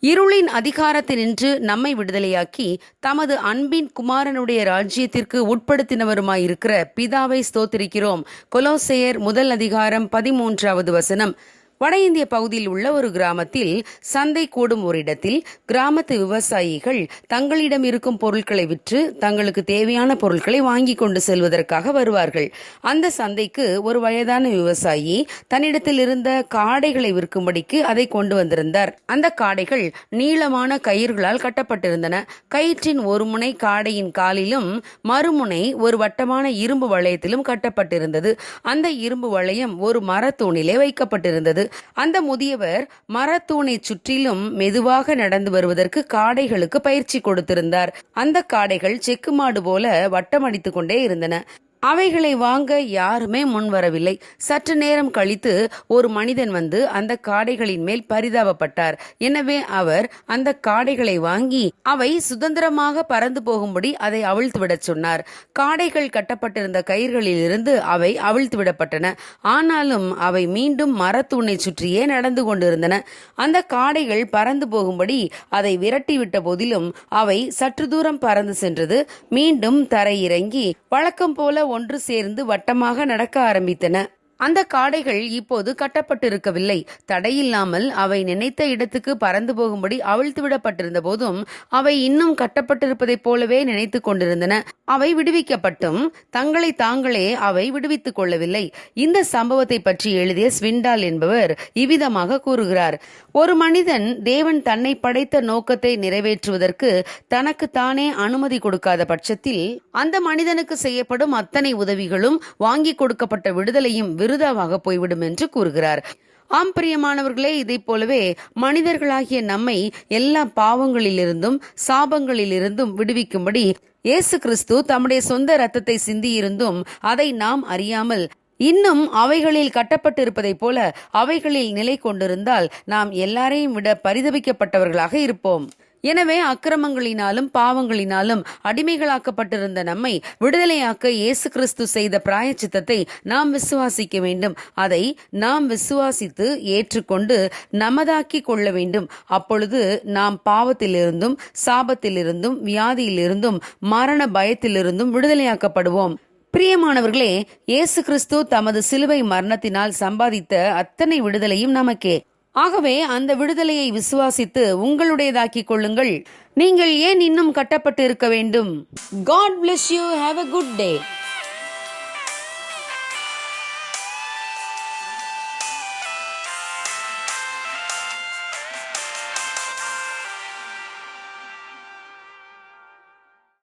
இருளின் அதிகாரத்தினின்று நம்மை விடுதலையாக்கி தமது அன்பின் குமாரனுடைய ராஜ்யத்திற்கு உட்படுத்தினவருமாயிருக்கிற பிதாவை ஸ்தோத்திரிக்கிறோம். கொலோசையர் முதல் அதிகாரம் பதிமூன்றாவது வசனம். வட இந்திய பகுதியில் உள்ள ஒரு கிராமத்தில் சந்தை கூடும் ஒரு இடத்தில் கிராமத்து விவசாயிகள் தங்களிடம் இருக்கும் பொருட்களை விற்று தங்களுக்கு தேவையான பொருட்களை வாங்கி கொண்டு செல்வதற்காக வருவார்கள். அந்த சந்தைக்கு ஒரு வயதான விவசாயி தன்னிடத்தில் இருந்த காடைகளை விற்கும்படிக்கு அதை கொண்டு வந்திருந்தார். அந்த காடைகள் நீளமான கயிர்களால் கட்டப்பட்டிருந்தன. கயிற்றின் ஒரு முனை காடையின் காலிலும் மறுமுனை ஒரு வட்டமான இரும்பு வளையத்திலும் கட்டப்பட்டிருந்தது. அந்த இரும்பு வளையம் ஒரு மரத்தூணிலே வைக்கப்பட்டிருந்தது. அந்த முதியவர் மரத்தூணை சுற்றிலும் மெதுவாக நடந்து வருவதற்கு காடைகளுக்கு பயிற்சி கொடுத்திருந்தார். அந்த காடைகள் செக்கு மாடு போல வட்டமடித்துக் கொண்டே இருந்தன. அவைகளை வாங்க யாருமே முன் வரவில்லை சற்று நேரம் கழித்து ஒரு மனிதன் வந்து அந்த காடைகளின் மேல் பரிதாபப்பட்டார். எனவே அவர் அந்த காடைகளை வாங்கி அவை சுதந்திரமாக பறந்து போகும்படி அதை அவிழ்த்து விடச் சொன்னார். காடைகள் கட்டப்பட்டிருந்த கயிர்களில் இருந்து அவை அவிழ்த்து விடப்பட்டன. ஆனாலும் அவை மீண்டும் மரத்தூணை சுற்றியே நடந்து கொண்டிருந்தன. அந்த காடைகள் பறந்து போகும்படி அதை விரட்டிவிட்ட போதிலும் அவை சற்று தூரம் பறந்து சென்றது. மீண்டும் தரையிறங்கி வழக்கம் போல ஒன்று சேர்ந்து வட்டமாக நடக்க ஆரம்பித்தன. அந்த காடைகள் இப்போது கட்டப்பட்டிருக்கவில்லை. தடையில்லாமல் அவை நினைத்த இடத்துக்கு பறந்து போகும்படி அவிழ்த்து விடப்பட்டிருந்த போதும் அவை இன்னும் கட்டப்பட்டிருப்பதைப் போலவே நினைத்துக் கொண்டிருந்தன. அவை விடுவிக்கப்பட்டும். தங்களை தாங்களே அவை விடுவித்துக் கொள்ளவில்லை. இந்த சம்பவத்தை பற்றி எழுதிய ஸ்விண்டால் என்பவர் இவ்விதமாக கூறுகிறார். ஒரு மனிதன் தேவன் தன்னை படைத்த நோக்கத்தை நிறைவேற்றுவதற்கு தனக்கு தானே அனுமதி கொடுக்காத பட்சத்தில் அந்த மனிதனுக்கு செய்யப்படும் அத்தனை உதவிகளும் வாங்கி கொடுக்கப்பட்ட விடுதலையும் விருதாவாக போய்விடும் என்று கூறுகிறார். ஆம் பிரியமானவர்களே இதைப் போலவே மனிதர்களாகிய நம்மை எல்லா பாவங்களிலிருந்தும் சாபங்களிலிருந்தும் விடுவிக்கும்படி இயேசு கிறிஸ்து தம்முடைய சொந்த இரத்தத்தை சிந்தியிருந்தும் அதை நாம் அறியாமல் இன்னும் அவைகளில் கட்டப்பட்டிருப்பதைப் போல அவைகளில் நிலை கொண்டிருந்தால் நாம் எல்லாரையும் விட பரிதபிக்கப்பட்டவர்களாக இருப்போம். எனவே அக்கிரமங்களினாலும் பாவங்களினாலும் அடிமைகளாக்கப்பட்டிருந்த நம்மை விடுதலையாக்க இயேசு கிறிஸ்து செய்த பிராயச்சித்தத்தை நாம் விசுவாசிக்க வேண்டும். அதை நாம் விசுவாசித்து ஏற்றுக்கொண்டு நமதாக்கி கொள்ள வேண்டும். அப்பொழுது நாம் பாவத்திலிருந்தும் சாபத்திலிருந்தும் வியாதியிலிருந்தும் மரண பயத்திலிருந்தும் விடுதலையாக்கப்படுவோம். பிரியமானவர்களே இயேசு கிறிஸ்து தமது சிலுவை மரணத்தினால் சம்பாதித்த அத்தனை விடுதலையும் நமக்கே. ஆகவே அந்த விடுதலையை விசுவாசித்து உங்களுடையதாக்கிக் கொள்ளுங்கள். நீங்கள் ஏன் இன்னும் கட்டப்பட்டு இருக்க வேண்டும்? God bless you have a good day